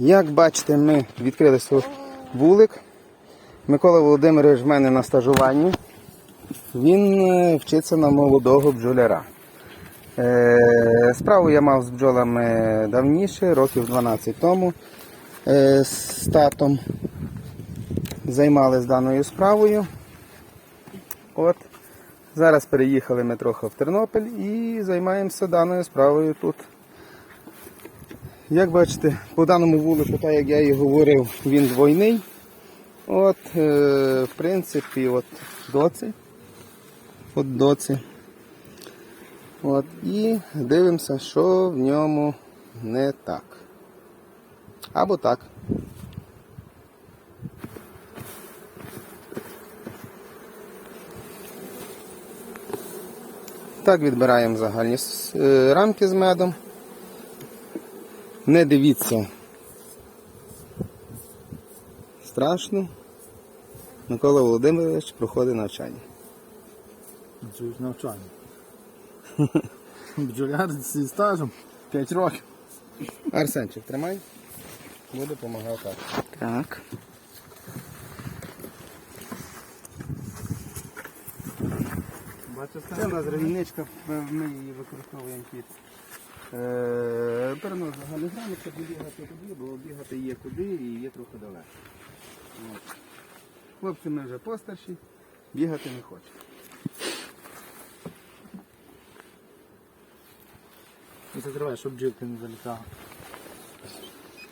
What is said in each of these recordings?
Як бачите, ми відкрили свій вулик. Микола Володимирович в мене на стажуванні. Він е, вчиться на молодого бджоляра. Е, Справу я мав з бджолами давніше, років 12 тому. Е, З татом займалися даною справою. От. Зараз переїхали ми трохи в Тернопіль і займаємося даною справою тут. Як бачите, по даному вулику, так як я і говорив, він двойний. От, е, в принципі, от доці. От доці. От, і дивимося, що в ньому не так. Або так. Так відбираємо загальні е, рамки з медом. Не дивіться. Страшно. Микола Володимирович проходить навчання. Навчання. Бджоляр зі стажем 5 років. Арсенчик, тримай. Буду допомагати так. Так. Це у нас дровіничка, ми її використовуємо під перенос загальних рамок, щоб не бігати туди, бо бігати є куди і є трохи далеко. От. Хлопці ми вже постарші, бігати не хочуть. І закривай, щоб бджілки не залітали.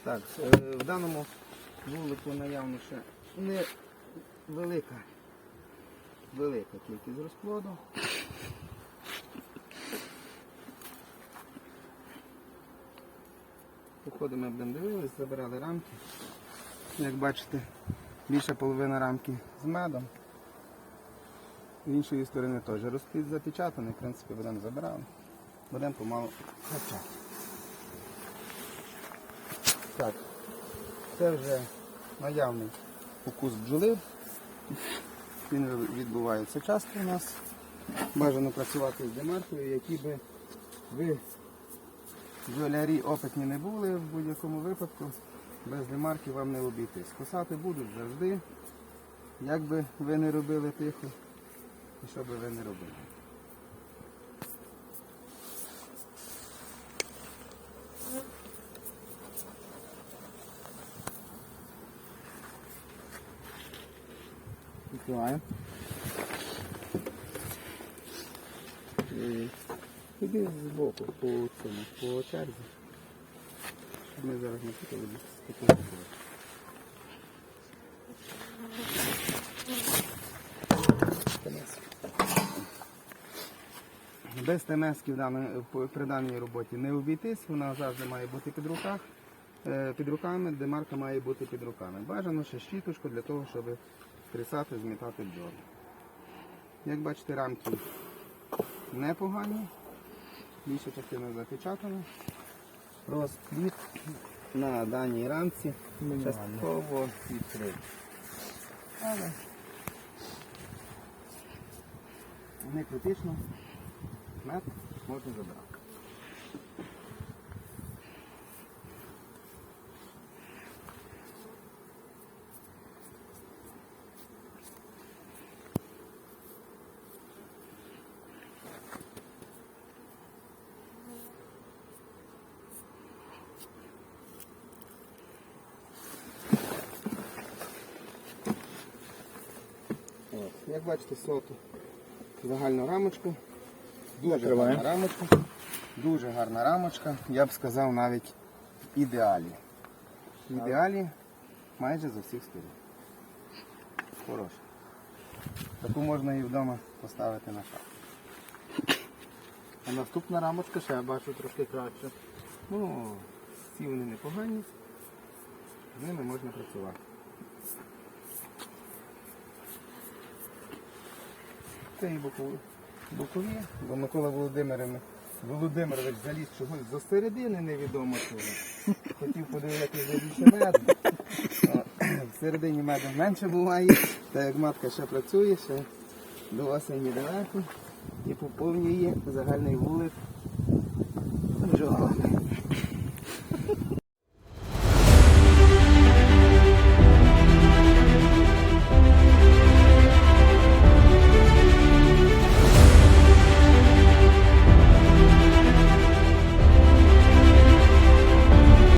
Так, е, в даному вулику наявно ще не велика, велика кількість розплоду. Походу ми будемо дивились, забирали рамки. Як бачите, більша половина рамки з медом. З іншої сторони теж розплід запечатаний, в принципі, будемо забирали. Будемо помалу навчати. Так, це вже наявний укус бджоли. Він відбувається часто у нас. Бажано працювати з демаркою, які би ви бджолярі опитні не були, в будь-якому випадку без демарки вам не обійтись. Кусати будуть завжди, як би ви не робили тихо і що би ви не робили. Відкриваємо. Іди з боку по цьому, по черзі. Щоб ми зараз не путали без. Без ТМС при даній роботі не обійтись, вона завжди має бути під руках. Е, Під руками, демарка має бути під руками. Бажано ще щіточку для того, щоб стрісати, змітати бджоли. Як бачите, рамки непогані. Більша частина запечатана. Розпліт на даній рамці частково відкритий. Але не критично. Мед можна забрати. От. Як бачите, соту загальну рамочку. Дуже Закриваємо. гарна рамочка. Дуже гарна рамочка. Я б сказав навіть ідеалі. Ідеалі майже з усіх сторін. Хороша. Таку можна і вдома поставити на шаг. А наступна рамочка ще я бачу трошки краще. Ну, ці вони непогані. З ними можна працювати. Це і бокові. бокові, бо Микола Володимирович, заліз чогось до середини невідомо чого. Хотів подивитися більше меду. В середині меду менше буває, та як матка ще працює, ще до осені далеко і поповнює загальний вулик